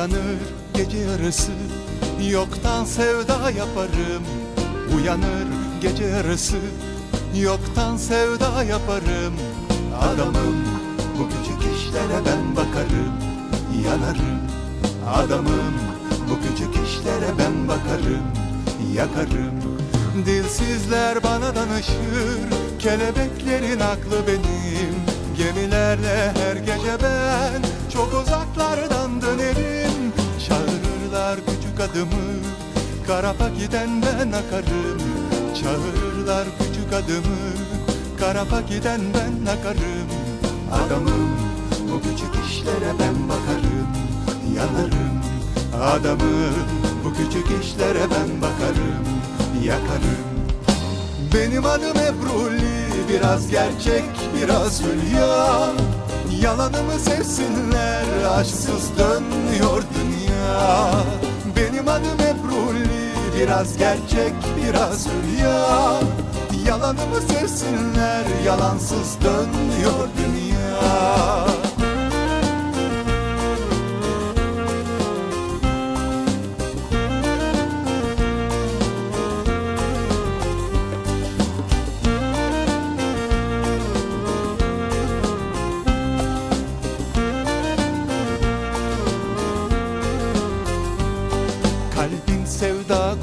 Uyanır gece yarısı. Yoktan sevda yaparım Uyanır gece yarısı. Yoktan sevda yaparım Adamım. Bu küçük işlere ben bakarım Yanarım. Adamım bu küçük işlere ben bakarım Yakarım. Dilsizler bana danışır Kelebeklerin aklı benim. Gemilerle her gece ben Çok uzaklardan dönerim. Çağırırlar küçük adımı. Karapa giden ben akarım. Çağırırlar küçük adımı. Karapa giden ben akarım. Adamım bu küçük işlere ben bakarım. Yanarım. Adamım bu küçük işlere ben bakarım. Yakarım. Benim adım Ebruli. Biraz gerçek biraz hülya Yalanımı sevsinler Aşksız dönüyor dünya. Benim adım Ebruli Biraz gerçek biraz hülya Yalanımı sevsinler Yalansız dönüyor dünya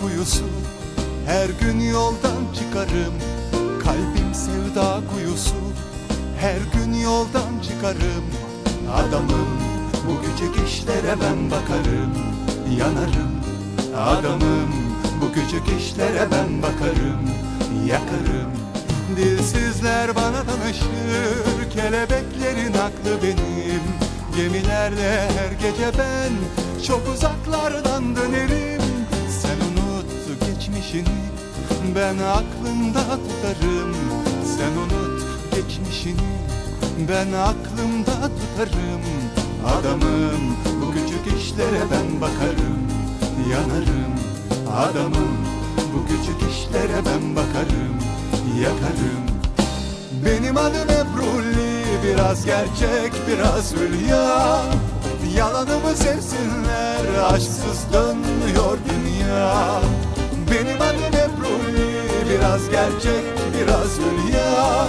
kuyusu Her gün yoldan çıkarım Kalbim sevda kuyusu. Her gün yoldan çıkarım Adamım. Bu küçük işlere ben bakarım Yanarım. Adamım bu küçük işlere ben bakarım Yakarım. Dilsizler bana danışır Kelebeklerin aklı benim. Gemilerle her gece ben Çok uzaklardan dönerim unut geçmişini Ben aklımda tutarım Sen unut geçmişini Ben aklımda tutarım Adamım. Bu küçük işlere ben bakarım Yanarım. Adamım bu küçük işlere ben bakarım Yakarım. Benim adım Ebruli Biraz gerçek biraz hülya. Yalanımı sevsinler Aşksız dönmüyor dünya Benim adım Ebruli Biraz gerçek biraz hülya.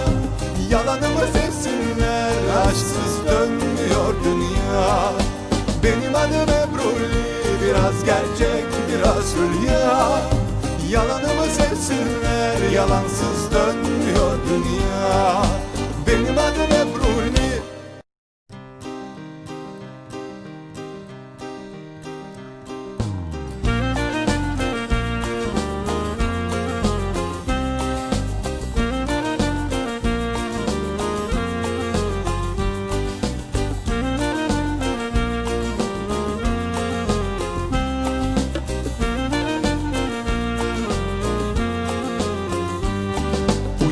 Yalanımı sevsinler Aşksız dönmüyor dünya. Benim adım Ebruli Biraz gerçek biraz hülya. Yalanımı sevsinler Yalansız dönmüyor dünya. Benim adım Ebruli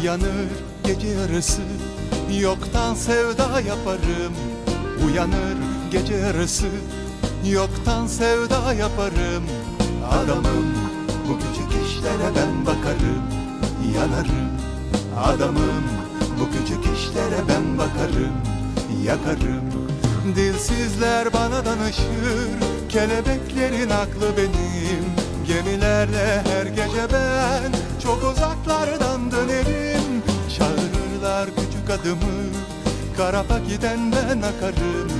Uyanır gece yarısı Yoktan sevda yaparım. Uyanır gece yarısı Yoktan sevda yaparım. Adamım bu küçük işlere ben bakarım. Yanarım. Adamım bu küçük işlere ben bakarım. Yakarım. Dilsizler bana danışır Kelebeklerin aklı benim Gemilerle her gece ben Çok uzaklardan dönerim Çağırırlar küçük adımı Karapa giden ben akarım.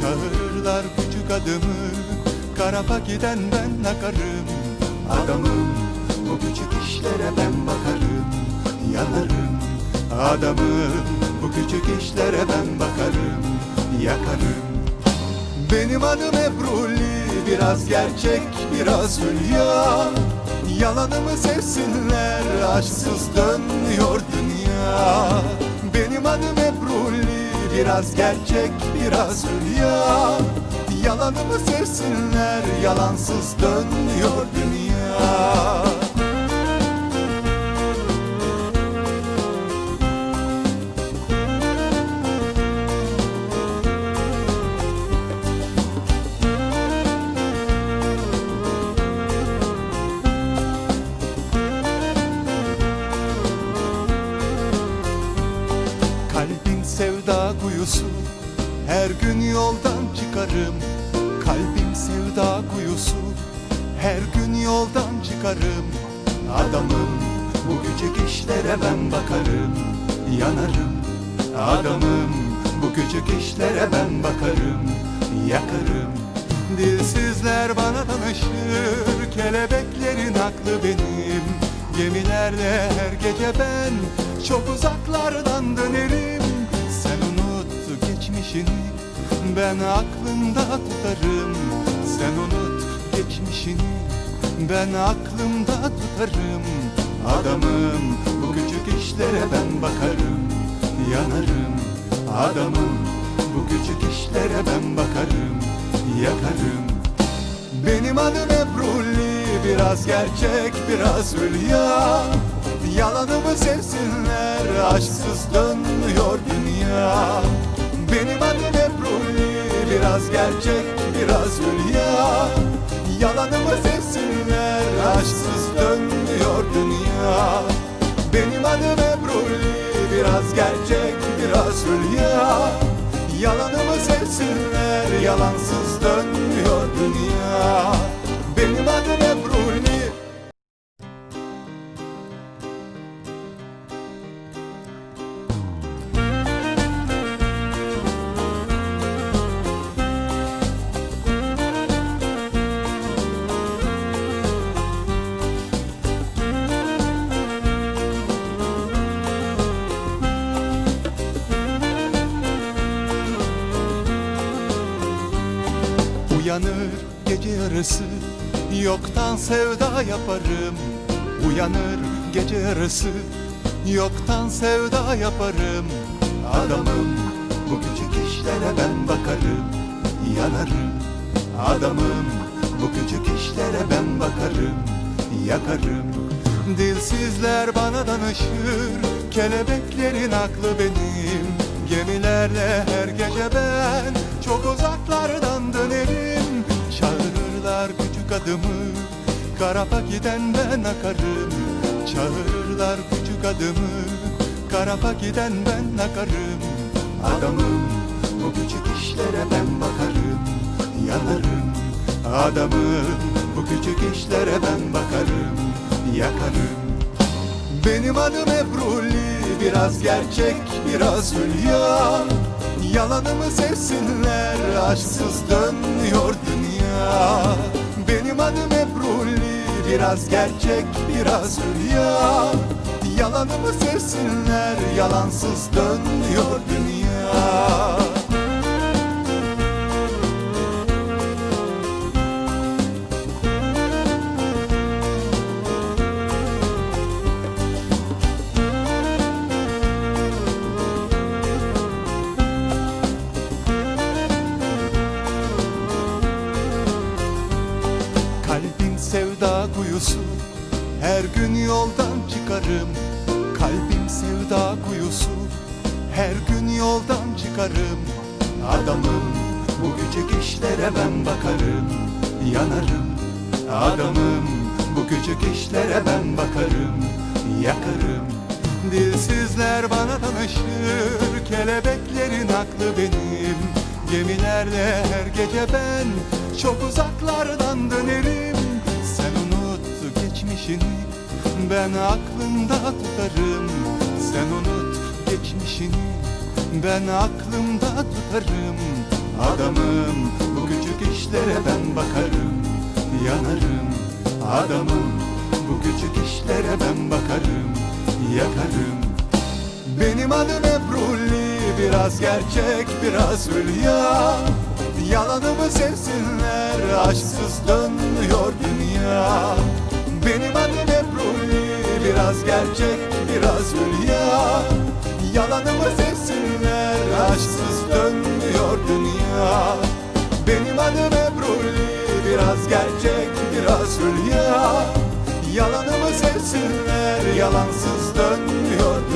Çağırırlar küçük adımı Karapa giden ben akarım. Adamım bu küçük işlere ben bakarım. Yanarım. Adamım bu küçük işlere ben bakarım. Yakarım benim adım Ebruli Biraz gerçek biraz hülya. Yalanımı sevsinler Aşksız dönüyor dünya. Benim adım Ebruli Biraz gerçek biraz hülya. Yalanımı sevsinler Yalansız dönüyor dünya Kalbin sevda kuyusu. Her gün yoldan çıkarım. Kalbim sevda kuyusu. Her gün yoldan çıkarım. Adamım bu küçük işlere ben bakarım. Yanarım. Adamım bu küçük işlere ben bakarım. Yakarım. Dilsizler bana danışır Kelebeklerin aklı benim. Gemilerle her gece ben Çok uzaklardan dönerim geçmişini Ben aklımda tutarım. Sen unut geçmişini Ben aklımda tutarım. Adamım bu küçük işlere ben bakarım. Yanarım Adamım bu küçük işlere ben bakarım. Yakarım. Benim adım Ebruli Biraz gerçek biraz hülya. Yalanımı sevsinler Aşksız dönmüyor dünya Benim adım Ebruli Biraz gerçek biraz hülya. Yalanımı sevsinler Aşksız dönmüyor dünya. Benim adım Ebruli Biraz gerçek biraz hülya. Yalanımı sevsinler Yalansız dönmüyor dünya. Benim adım Ebruli yarısı. Yoktan sevda yaparım Uyanır gece yarısı. Yoktan sevda yaparım Adamım. Bu küçük işlere ben bakarım Yanarım. Adamım bu küçük işlere ben bakarım Yakarım. Dilsizler bana danışır Kelebeklerin aklı benim. Gemilerle her gece ben Çok uzaklardan dönerim Çağırırlar küçük adımı Karapa giden ben akarım. Çağırırlar küçük adımı Karapa giden ben akarım. Adamım bu küçük işlere ben bakarım. Yanarım. Adamım bu küçük işlere ben bakarım. Yakarım. Benim adım Ebruli Biraz gerçek biraz hülya. Yalanımı sevsinler Aşksız dönmüyor Biraz gerçek biraz hülya Yalanımı sevsinler Yalansız dönmüyor dünya sevda kuyusu Her gün yoldan çıkarım. Adamım bu küçük işlere ben bakarım. Yanarım. Adamım bu küçük işlere ben bakarım. Yakarım. Dilsizler bana danışır Kelebeklerin aklı benim. Gemilerle her gece ben Çok uzaklardan dönerim. Sen unut geçmişini Ben aklımda tutarım Sen unut geçmişini Ben aklımda tutarım. Adamım bu küçük işlere ben bakarım Yanarım. Adamım bu küçük işlere ben bakarım Yakarım. Benim adım Ebruli Biraz gerçek biraz hülya. Yalanımı sevsinler Aşksız dönmüyor dünya. Benim adım Ebruli Biraz gerçek biraz hülya. Yalanımı sevsinler Aşksız dönmüyor dünya. Benim adım Ebruli Biraz gerçek biraz hülya. Yalanımı sevsinler Yalansız dönmüyor dünya